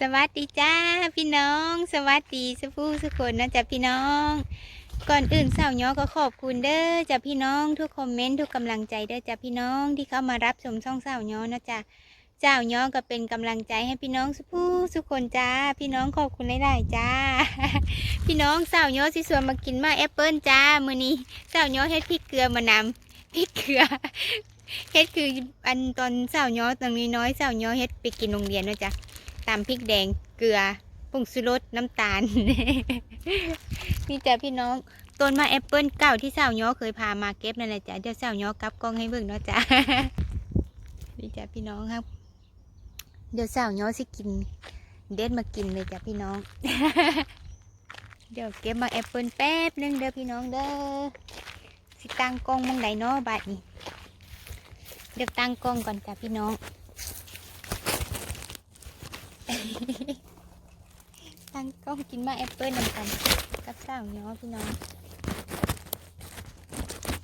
สวัสดีจ้าพี่น้อง สวัสดีสุภูสุกคนนะจ๊ะพี่น้อง ก่อนอื่นสาวย้อก็ขอบคุณเด้อจ้ะพี่น้องทุกคอมเมนต์ทุกกำลังใจเด้อจ้ะพี่น้องที่เข้ามารับชมช่องสาวย้อนะจ๊ะเจ้าย้อก็เป็นกำลังใจให้พี่น้องสุภูสุกคนจ้าพี่น้องขอบคุณหลายๆจ้า พี่น้องสาวย้อสิสวนมากินมาแอปเปิลจ้ามื้อนี้สาวย้อเฮ็ดพริกเกลือมานำพริกเกลือเฮ็ดคืออันตอนสาวย้อตอนน้อยๆสาวย้อเฮ็ดไปกินโรงเรียนนะจ้ะ ตำพริกแดงเกลือผงชูรสน้ำตาล นี่จ้ะพี่น้องต้นมาแอปเปิลเก่าที่สาวย้อเคยพามาเก็บนั่นแหละจ้ะเดี๋ยวสาวย้อกลับกล้องให้เบิ่งเนาะจ้ะนี่จ้ะพี่น้องครับ เดี๋ยวสาวย้อสิกิน เด็ดมากินเลยจ้ะพี่น้อง เดี๋ยวเก็บมาแอปเปิลแป๊บนึงเด้อพี่น้องเด้อสิตั้งกล้องมองไหนเนาะบัดนี้เดี๋ยวตั้งกล้องก่อนจ้ะพี่น้อง ตั้งกล้องกินมาแอปเปิ้ลนำกันกับสาวย้อพี่น้อง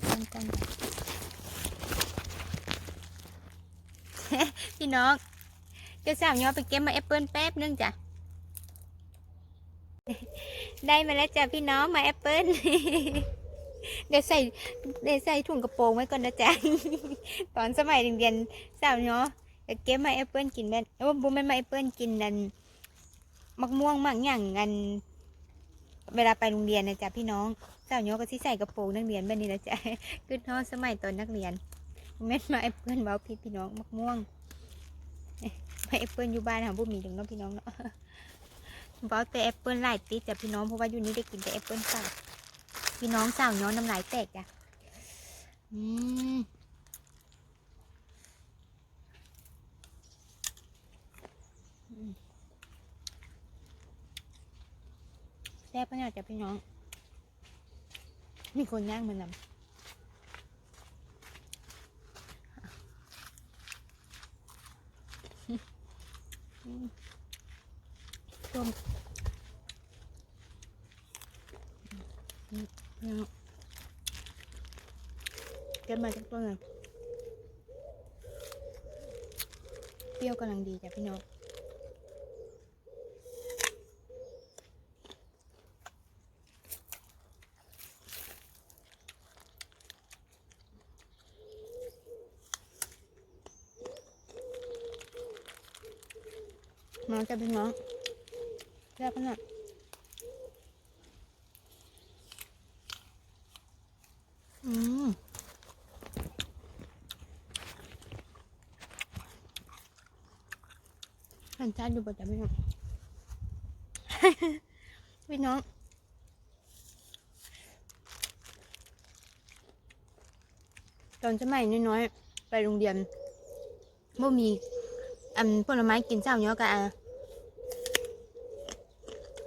ตั้งกล้องก่อนพี่น้องเดี๋ยวสาวย้อไปเก็บมาแอปเปิ้ลแป๊บนึงจ้ะได้มาแล้วจ้ะพี่น้องมาแอปเปิ้ลเดี๋ยวใส่เดี๋ยวใส่ถุงกระโปรงไว้ก่อนนะจ๊ะตอนสมัยเรียนสาวย้ อจะเก็บมาแอปเปิลกินแม่นเออบุแม่นมาแอปเปิลกินนั่นมักม่วงมักหย่างกันเวลาไปโรงเรียนนะจ๊ะพี่น้องสาโยก็ที่ใส่กระโปรงนักเรียนแบบนี้นะจ๊ะคือท้อสมัยตอนนักเรียนแม่นมาแอปเปิลเบาพี่พี่น้องมักม่วงเอ๊ะมาแอปเปิลอยู่บ้านหาบุมีถึงเน้องพี่น้องเนาะเบาแต่แอปเปิลหลายติดจ้ะพี่น้องเพราะว่าอยู่นี้ได้กินแต่แอปเปิลฝาดพี่น้องสาวโยน้ำลายแตกจ้ะอืม แซ่บปะเนี่ยจ้ะพี่น้อง มีคนย่างมันนำต้มอืมอืมเก็บมาจากต้นเลยเปรี้ยวกำลังดีจ้ะพี่น้อง มาจะเป็นน้องแซ่บขนาดอืมหันจานอยู่บนจะไม่น้องพี่น้องตอนสมัยน้อยๆ ไปโรงเรียนบ่มีอันผลไม้กินเช้าเนาะกะ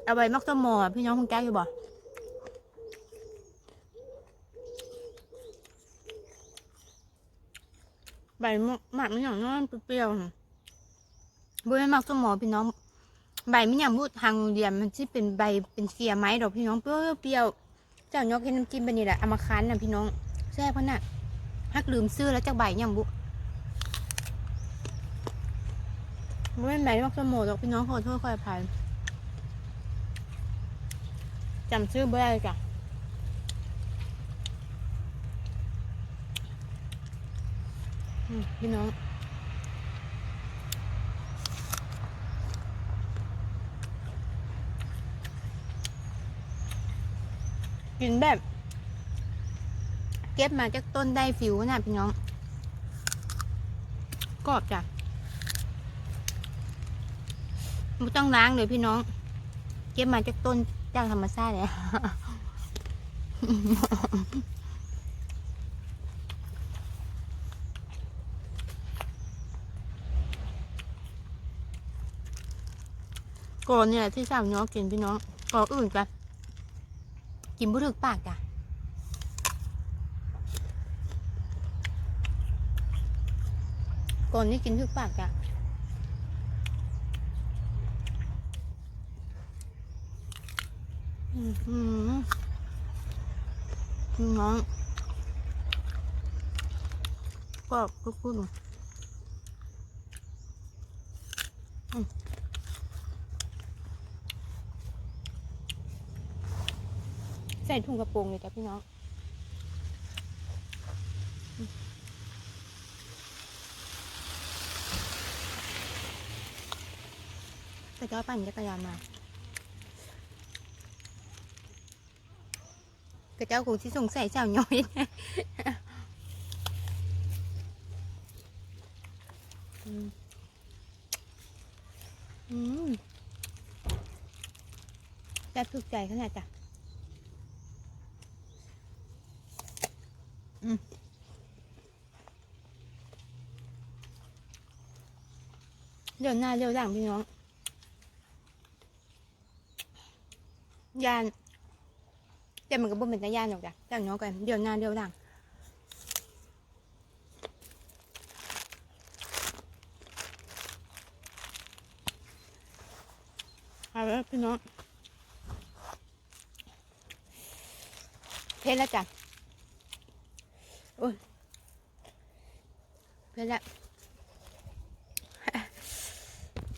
เอาใบมักสมอพี่น้องคงแก้วอยู่บ่ใบหมากมันอย่างน้อยเปรี้ยวๆบ่แม่นมักสมอพี่น้อง ใบมันอย่างพูดทางเรียนมันที่เป็นใบเป็นเสียไม้ดอกพี่น้องเปรี้ยวๆเจ้าเนาะเห็นน้ำจิ้มแบบนี้แหละเอามาคั้นน่ะพี่น้องแซ่บขนาดฮักลืมซื้อแล้วจากใบอย่างบุไม่เป็นไรมักสมองหรอกพี่น้องขอโทษขออภัย จำชื่อไม่ได้เลยจ้ะพี่น้องกินแบบ เก็บมาจากต้นได้ฟิวนะพี่น้องกรอบจ้ะไม่ต้องล้างเลยพี่น้อง เก็บมาจากต้น จากธรรมชาติเลยก่อนเนี่ยที่สาวน้องกินพี่น้องก่อนอื่นกันกินบุถึกปากจ้ะก่อนนี่กินถึกปากจ้ะ น้องกรอบกุ้งใส่ถุงกระโปรงเลยจ้ะพี่น้องแต่ก็ปั่นจักรยานมา ก็เจ้าคงที่สงสัยเจ้าน้อยอืมอืมแซ่บถูกใจขนาดจ้ะอืมเดี๋ยวหน้าเดี๋ยวหลังพี่น้องยาน แต่มันก็บ่เป็นตายานหรอกจ้ะแต่น้องกันเดี๋ยวหน้าเดี๋ยวหลังเอาล้วพี่น้องเพชรแล้วจ้ะโอ้ยเพชรแล้ว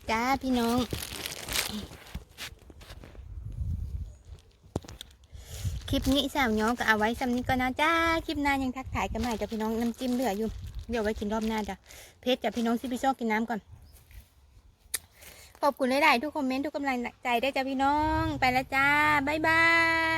จ้าพี่น้อง ลิปนี้สาวย้อก็เอาไว้ซ้ำนี้ก็นะจ้า คลิปหน้ายังทักทายกันใหม่จ้ะพี่น้องน้ำจิ้มเหลืออยู่ เดี๋ยวไว้กินรอบหน้าจ้ะ เพชรจ้ะพี่น้องที่พี่ชอบกินน้ำก่อน ขอบคุณหลายๆทุกคอมเมนต์ทุกกำลังใจได้จ้ะพี่น้อง ไปแล้วจ้า บ๊ายบาย